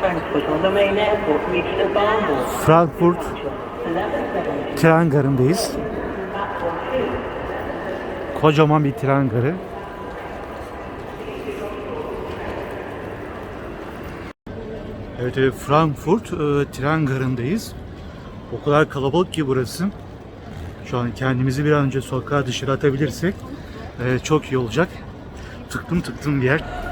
Frankfurt on the main airport reach Istanbul. Frankfurt 1170 tren garındayız. platform 2. Kocaman bir tren garı. Evet Frankfurt e, tren garındayız. O kadar kalabalık ki burası. Şu an kendimizi bir an önce sokağa dışarı atabilirsek e, çok iyi olacak. Tıktım tıktım bir yer.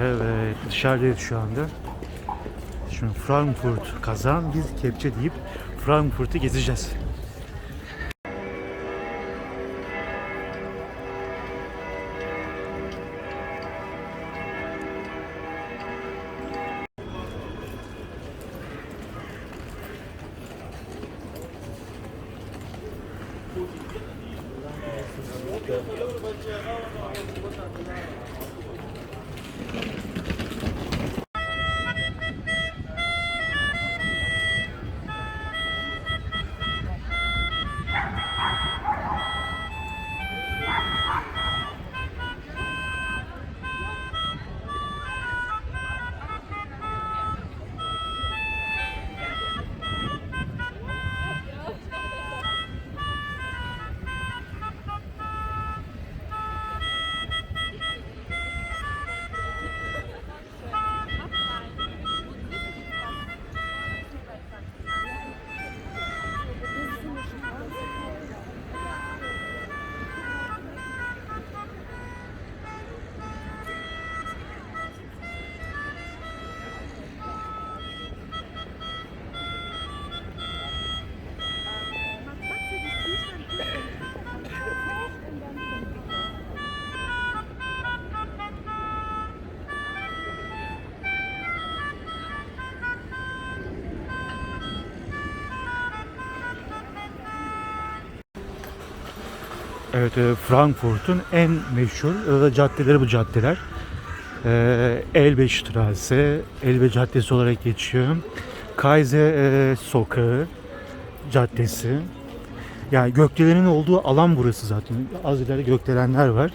Evet dışarıdayız şu anda. Şimdi Frankfurt kazan biz kepçe deyip Frankfurt'u gezeceğiz. Evet, e, Frankfurt'un en meşhur e, caddeleri bu caddeler. E, Elbestraße, Elbe Caddesi olarak geçiyor. Kaiser Sokağı Caddesi. Yani gökdelenin olduğu alan burası zaten. Az ileride gökdelenler var.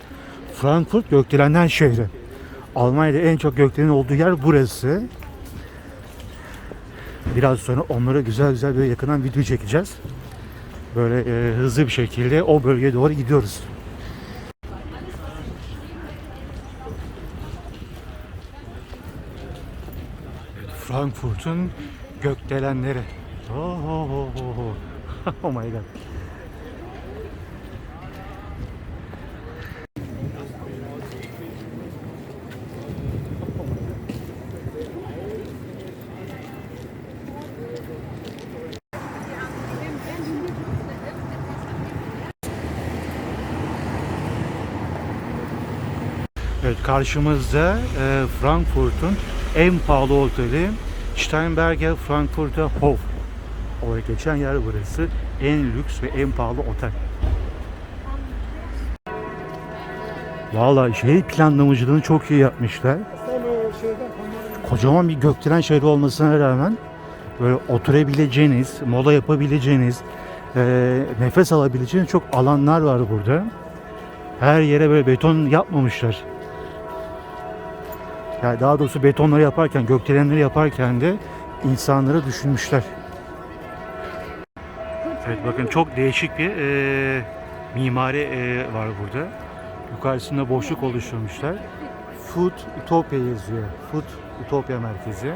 Frankfurt gökdelenden şehri. Almanya'da en çok gökdelenin olduğu yer burası. Biraz sonra onlara güzel güzel böyle yakından video çekeceğiz böyle e, hızlı bir şekilde o bölgeye doğru gidiyoruz. Evet, Frankfurt'un gökdelenleri. Oh, oh, oh, oh, oh. oh my god. Evet karşımızda e, Frankfurt'un en pahalı oteli Steinberger Frankfurter Hof olarak geçen yer burası. En lüks ve en pahalı otel. Valla şehir planlamacılığını çok iyi yapmışlar. Kocaman bir gökdelen şehri olmasına rağmen böyle oturabileceğiniz, mola yapabileceğiniz, e, nefes alabileceğiniz çok alanlar var burada. Her yere böyle beton yapmamışlar. Yani daha doğrusu betonları yaparken, gökdelenleri yaparken de insanları düşünmüşler. Evet bakın çok değişik bir e, mimari e, var burada. Yukarısında boşluk oluşturmuşlar. Food Utopia yazıyor. Food Utopia merkezi.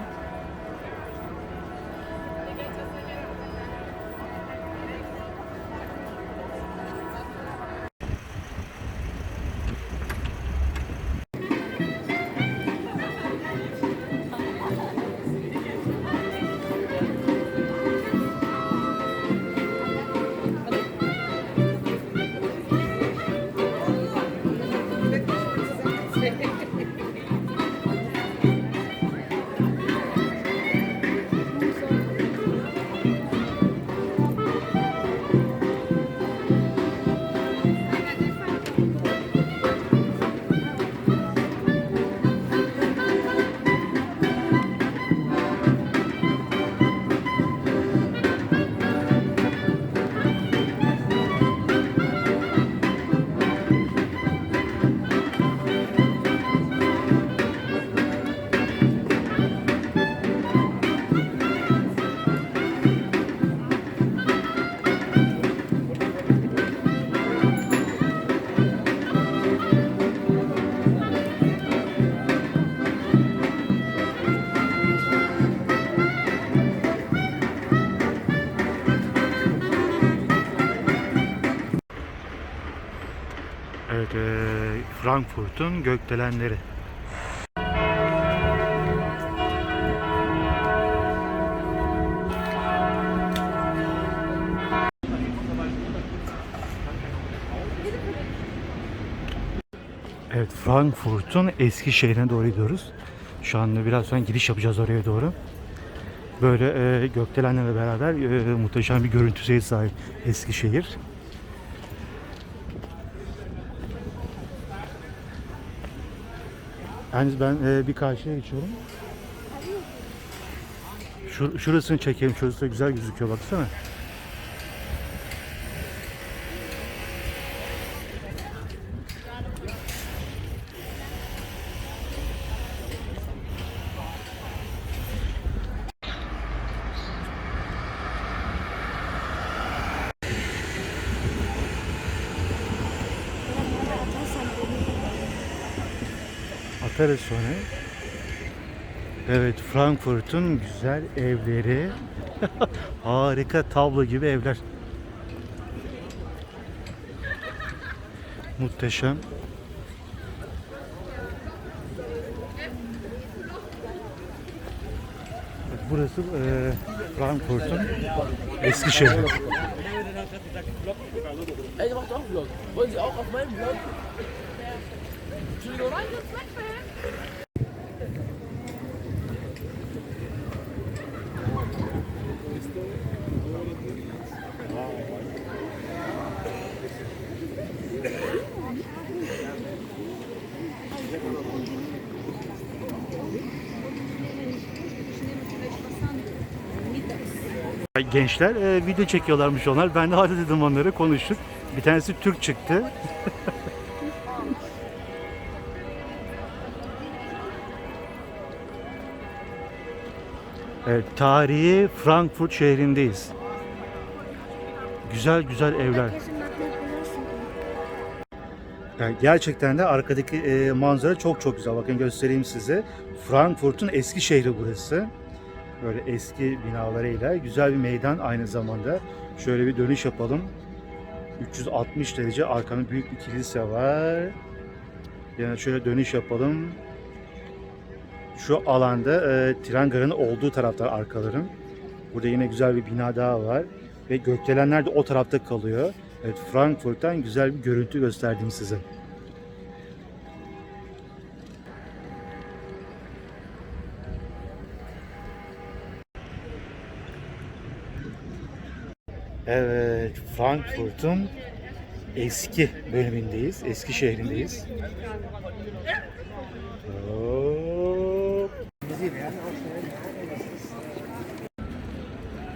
E, Frankfurt'un gökdelenleri. Evet, Frankfurt'un eski şehrine doğru gidiyoruz. Şu anda biraz sonra giriş yapacağız oraya doğru. Böyle e, gökdelenlerle beraber e, muhteşem bir görüntüye sahip eski şehir. Yani ben e, bir karşıya geçiyorum. Şur, şurasını çekeyim. Şurası güzel gözüküyor baksana. Sonra. Evet Frankfurt'un güzel evleri. Harika tablo gibi evler. Muhteşem. Burası e, Frankfurt'un eski şehri. Gençler e, video çekiyorlarmış onlar. Ben de hadi dedim onları konuştuk. Bir tanesi Türk çıktı. evet, tarihi Frankfurt şehrindeyiz. Güzel güzel evler. Yani gerçekten de arkadaki e, manzara çok çok güzel. Bakın göstereyim size. Frankfurt'un eski şehri burası. Böyle eski binalarıyla güzel bir meydan aynı zamanda. Şöyle bir dönüş yapalım. 360 derece arkanın büyük bir kilise var. Yani şöyle dönüş yapalım. Şu alanda e, tren garının olduğu taraftar arkaların. Burada yine güzel bir bina daha var. Ve gökdelenler de o tarafta kalıyor. Evet Frankfurt'tan güzel bir görüntü gösterdim size. Evet, Frankfurt'un eski bölümündeyiz, eski şehrindeyiz.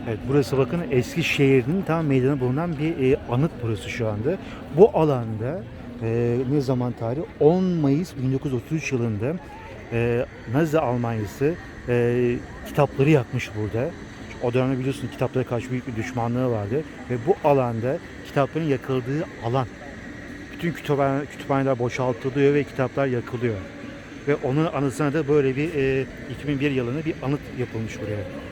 Evet, burası bakın eski şehrin tam meydanı bulunan bir e, anıt burası şu anda. Bu alanda e, ne zaman tarih? 10 Mayıs 1933 yılında e, Nazi Almanyası e, kitapları yakmış burada. O dönemde biliyorsunuz kitaplara karşı büyük bir düşmanlığı vardı ve bu alanda kitapların yakıldığı alan bütün kütüphane, kütüphaneler boşaltılıyor ve kitaplar yakılıyor. Ve onun anısına da böyle bir e, 2001 yılında bir anıt yapılmış buraya.